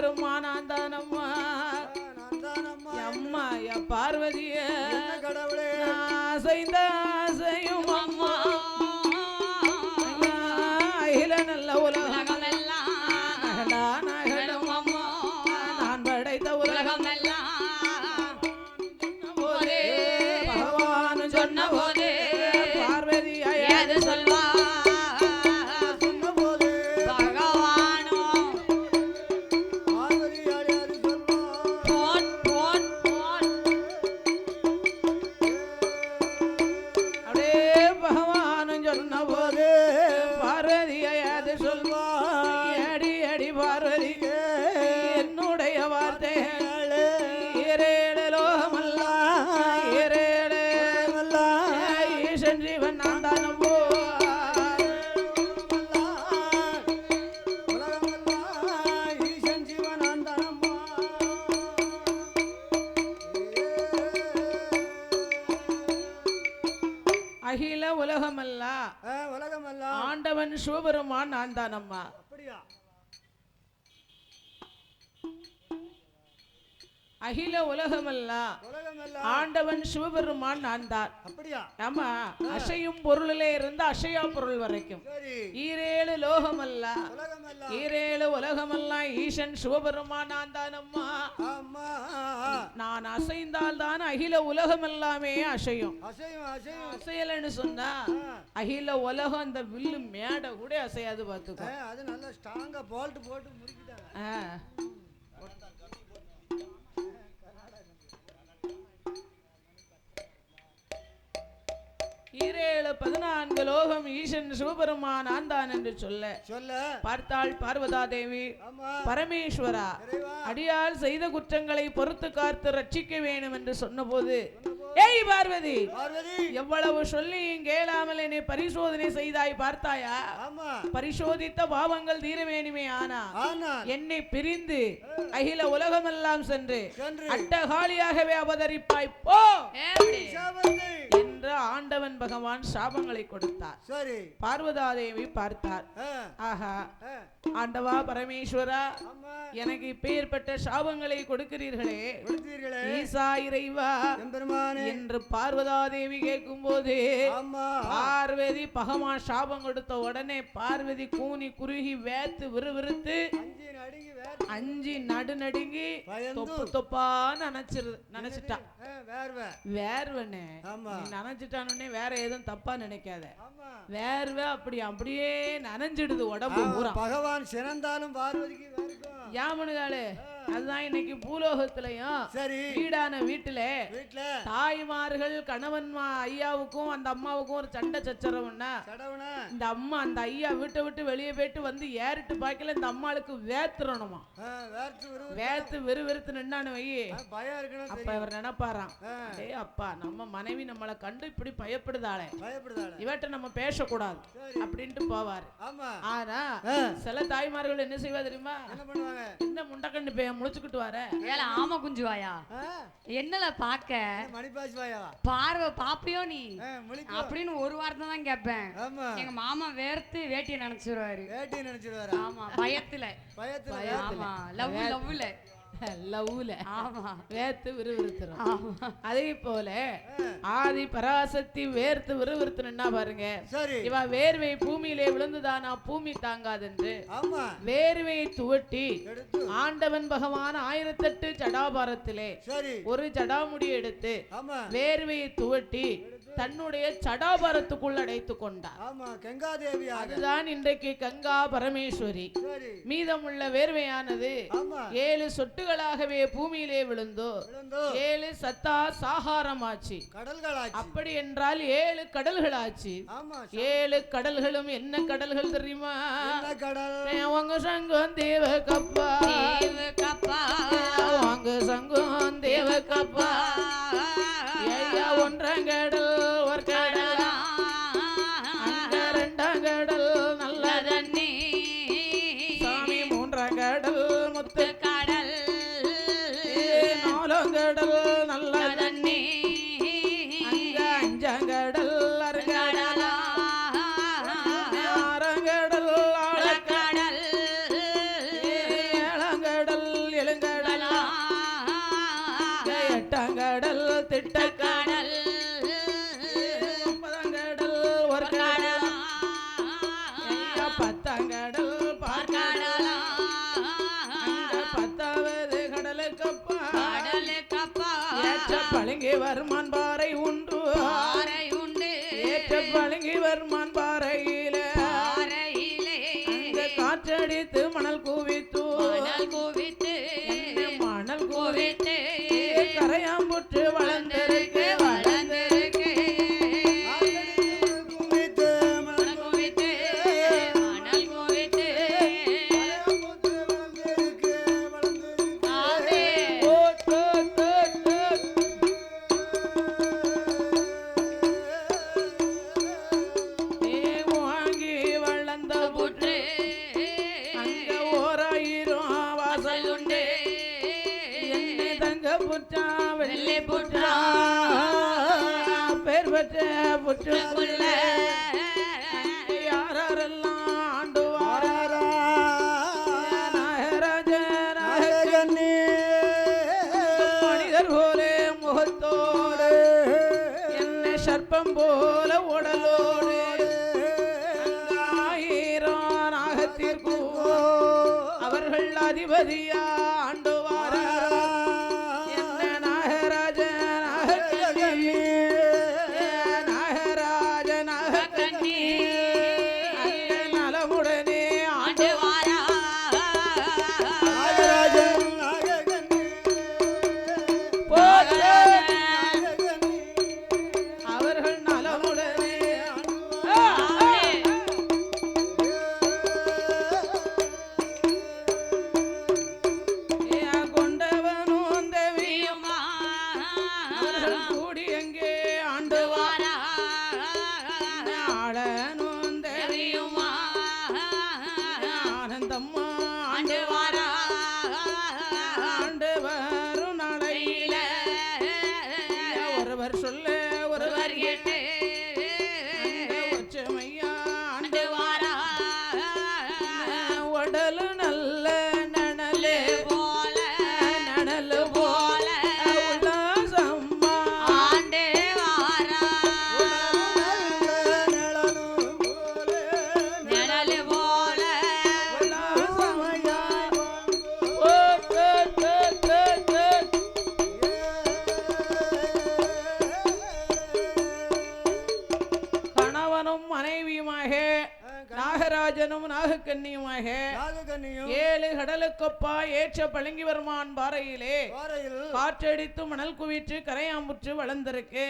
தானம்மா நான் தானம்மா அம்மா. பார்வதிய. அசைந்த அசையும் அம்மா. அகில உலகமல்ல. உலகமெல்லாம் ஆண்டவன் சிவபெருமான் நான் தான் ஆமா அசையும் பொருளிலே இருந்து அசையா பொருள் வரைக்கும். ஈரேழு லோகமல்ல. ஈரேழு உலகமெல்லாம் ஈசன் சிவபெருமான் நான் ஆமா நான் அசைந்தால் தான் அகில உலகம் எல்லாமே அசையும் அசையலைன்னு சொன்னா அகில உலகம் அந்த வில்லு மேடை கூட அசையாது பார்த்துக்கோ அது நல்லா ஸ்ட்ராங்கா போல்ட் போட்டு முடிக்கிட்டாங்க ஈரேழு பதினான்கு லோகம் ஈசன் சிவபெருமான் ஆந்தான் என்று சொல்ல. சொல்ல. பார்த்தாள் பார்வதா தேவி பரமேஸ்வரா அடியால் செய்த குற்றங்களை பொறுத்து காத்து ரட்சிக்க வேண்டும் என்று சொன்னபோது ஏய் பார்வதி பார்வதி. எவ்வளவு சொல்லியும் கேளாமல் என்னை பரிசோதனை செய்தாய் பார்த்தாயா? பரிசோதித்த பாவங்கள் தீர வேணுமே ஆனா என்னை பிரிந்து அகில உலகமெல்லாம் சென்று சென்று. அட்டகாலியாகவே அவதரிப்பாய். போ. என்று ஆண்டவன் பகவான் சாபங்களை கொடுத்தார். சரி. பார்வதாதேவி பார்த்தார். ஆ, ஆஹா. ஆண்டவா பரமேஸ்வரா எனக்கு இப்பேற்பட்ட சாபங்களை கொடுக்கிறீர்களே. ஈசா இறைவா என்று பார்வதாதேவி கேட்கும்போது ஆமா. பார்வதி பகவான் சாபம் கொடுத்த உடனே பார்வதி கூனி குறுகி வேத்து விறுவிறுத்து அஞ்சு நடு நடுங்கி தொப்பு தொப்பா நினைச்சிரு நினைச்சிட்டா. வேர்வனே. ஆமா. நீ நினைச்சிட்டானே வேற எதுவும் தப்பா நினைக்காத. வேர்வை அப்படி அப்படியே நனைஞ்சிடுது உடம்பு பகவான் சிறந்தாலும் பார்வதிக்கு யாமனுகாலு அதுதான் இன்னைக்கு பூலோகத்திலையும் சரி. வீடான வீட்டுல வீட்டுல தாய்மார்கள் கணவன்மா ஐயாவுக்கும் அந்த அம்மாவுக்கும் ஒரு சண்டை சச்சரவுன்னா இந்த அம்மா அந்த ஐயா வீட்டை விட்டு வெளியே போயிட்டு வந்து ஏறிட்டு பாக்கல இந்த அம்மாளுக்கு வேத்துறணுமா? வேத்து வெறு வெறுத்து. நின்னான்னு வை அப்ப இவர் நினைப்பாராம் டேய் அப்பா நம்ம மனைவி நம்மளை கண்டு இப்படி பயப்படுதாளே. இவட்ட நம்ம பேசக்கூடாது அப்படின்ட்டு போவாரு. ஆனா சில தாய்மார்கள் என்ன செய்வா தெரியுமா? என்ன பண்ணுவாங்க? இந்த முண்டக்கண்டு பையன் முழிச்சுக்கிட்டு வர. ஏல ஆமா குஞ்சுவாயா? என்னல பாக்க பார்வை பாப்பியோ நீ? அப்படின்னு ஒரு வார்த்தை தான் கேட்பேன் எங்க மாமா வேர்த்து வேட்டியை நினைச்சிருவாரு. வேட்டி நினைச்சிருவாரா? ஆமா பயத்துல. பயத்துல ஆமா லவ் லவ்ல லவ்ல ஆமா. அதே போல ஆதி பராசக்தி வேர்த்து விறுவிறுத்து நின்னா பாருங்க. சரி. இவ வேர்வை பூமியிலே விழுந்துதானா? பூமி தாங்காதென்று. வேர்வையை துவட்டி ஆண்டவன் பகவான் ஆயிரத்தெட்டு ஜடாபாரத்திலே ஒரு ஜடாமுடி எடுத்து வேர்வையை துவட்டி தன்னுடைய ஜடாபாரத்துக்குள் அடைத்து கொண்டார். அதுதான் இன்றைக்கு கங்கா பரமேஸ்வரி. மீதமுள்ள வேர்வையானது ஏழு சொட்டுகளாகவே பூமியிலே விழுந்தோ? ஏழு சத்தா சாகாரமாச்சு. கடல்களாச்சு. அப்படி என்றால் ஏழு கடல்களாச்சு. ஆமா ஏழு கடல்களும் என்ன கடல்கள் தெரியுமா? என்ன கடல்? அவங்க சங்கம் தேவ கப்பா. கப்பா. அவங்க சங்கம் தேவ கப்பா. ஐயா ஒன்றாம் அஞ்சங்கடல் அருங்கடலா. திட்டக்காடல். பதங்கடல் ஒரு கடல் பத்தங்கடல் பார்க்கடலா. பத்தாவது கடலுக்கப்பா கடலுக்கப்பா பழுங்கி வருமான் பாறை உண்டு. பாறை உண்டு. ஏற்ற பளிங்கு வருமான் பாறையில பெற்ற புற்றுக்குள்ள யாரெல்லாம் ஆண்டுவாரா? நாகராஜ நாயகனே. மனிதர் போலே முகத்தோடு. என்னை சர்ப்பம் போல உடலோடு. ஆயிரம் அவர்கள் அதிபதியா ஆண்டோ. நாகக்கன்னியும் ஏழு கடலுக்கொப்பா ஏற்ற பளிங்கிவர்மான் பாறையிலே பாறையில் காற்றடித்து மணல் குவிற்று கரையாம்புற்று வளர்ந்திருக்கு.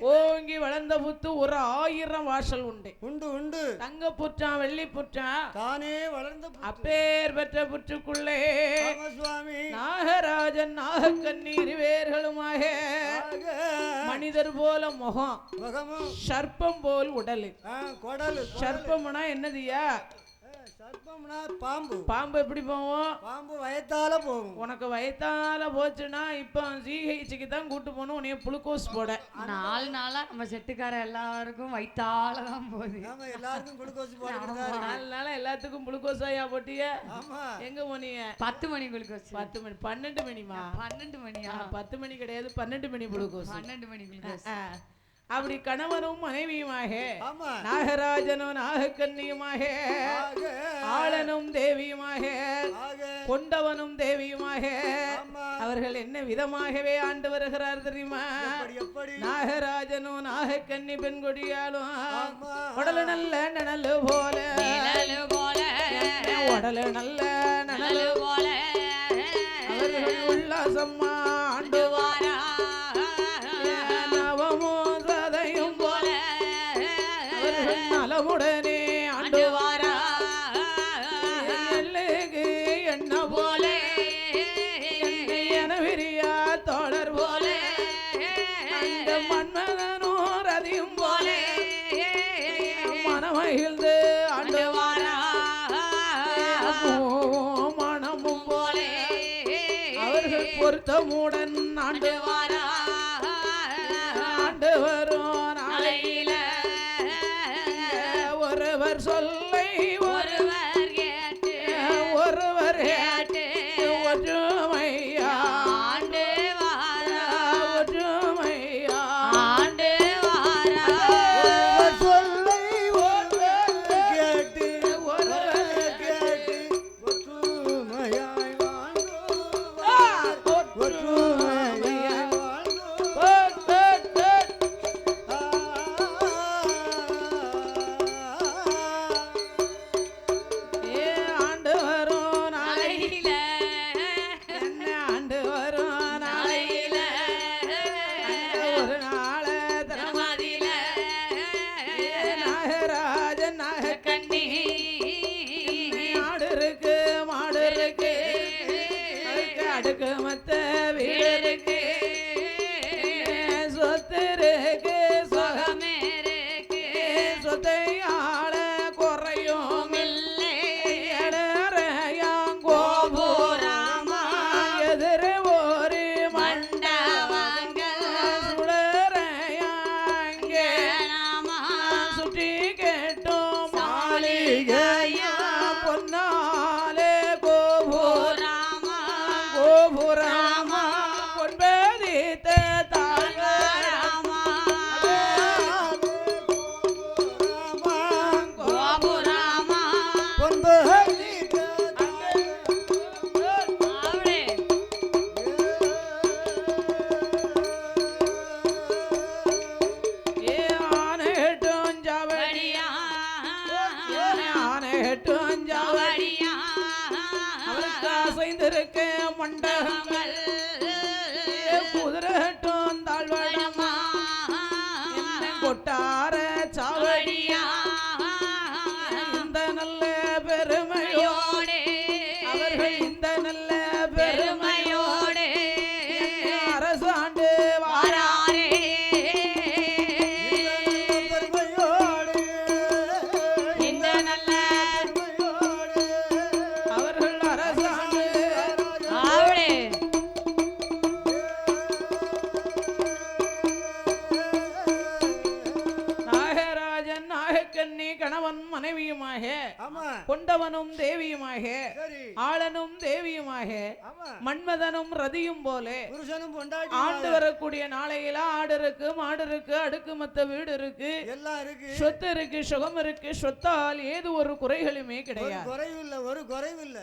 ஓங்கி வளர்ந்த புத்து ஒரு ஆயிரம் வாசல் உண்டு. உண்டு உண்டு. தங்க புற்றான் வெள்ளி புற்றான் தானே வளர்ந்த. அப்பேர் பெற்ற புற்றுக்குள்ளே ராமசுவாமி. நாகராஜன் நாகக்கன்னி இருவேர்களுமாக ஆக. மனிதர் போல முகம். சர்ப்பம் போல் உடல். குடலு சர்ப்பம்னா என்னதுயா சர்ப்பம்னா பாம்பு. பாம்பு எப்படி போவோம்? பாம்பு வயத்தால போகும். உனக்கு வயத்தால போச்சுன்னா இப்போ ஜிஹெச்சுக்கு தான் கூட்டு போகணும் உன்னைய புளுக்கோஸ் போட. நாலு நாளா நம்ம செட்டுக்கார எல்லாருக்கும் வயித்தால தான் போகுது. ஆமா எல்லாருக்கும் குளுக்கோஸ் தான் நாலு நாளா எல்லாத்துக்கும் புளுக்கோஸ் ஐயா போட்டிய? ஆமா. எங்க போனீங்க? பத்து மணி குளுக்கோஸ். பத்து மணி பன்னெண்டு மணிமா? பன்னெண்டு மணியா? பத்து மணி கிடையாது பன்னெண்டு மணி புளுக்கோஸ். பன்னெண்டு மணி குளுக்கோஸ். அப்படி கணவனும் மனைவியுமாக நாகராஜனும் நாகக்கன்னியுமாக ஆக. ஆளனும் தேவியுமாக கொண்டவனும் தேவியுமாக அவர்கள் என்ன விதமாகவே ஆண்டு வருகிறார் தெரியுமா? எப்படி எப்படி? நாகராஜனும் நாகக்கன்னி பெண் கொடியாலும் உடலு நல்ல நனலு போல உடலு நல்ல நனலு போல. அவர்கள் உல்லாசம்மா பொருத்தமுடன் ஆண்டு வாரா ஆண்டு வரும் அசைந்திருக்க மண்டபங்கள் குதிரட்டும் கொண்டவனும் தேவியுமாக ஆளனும் தேவியுமாக மன்மதனும் ரதியும் போல ஆண்டு வரக்கூடிய நாளையில ஆடு இருக்கு மாடு இருக்கு அடுக்கு மத்த வீடு இருக்கு. எல்லாம் இருக்கு. சொத்து இருக்கு சுகம் இருக்கு சொத்தால் ஏது ஒரு குறைகளுமே கிடையாது. குறைவு இல்ல ஒரு குறைவு இல்ல.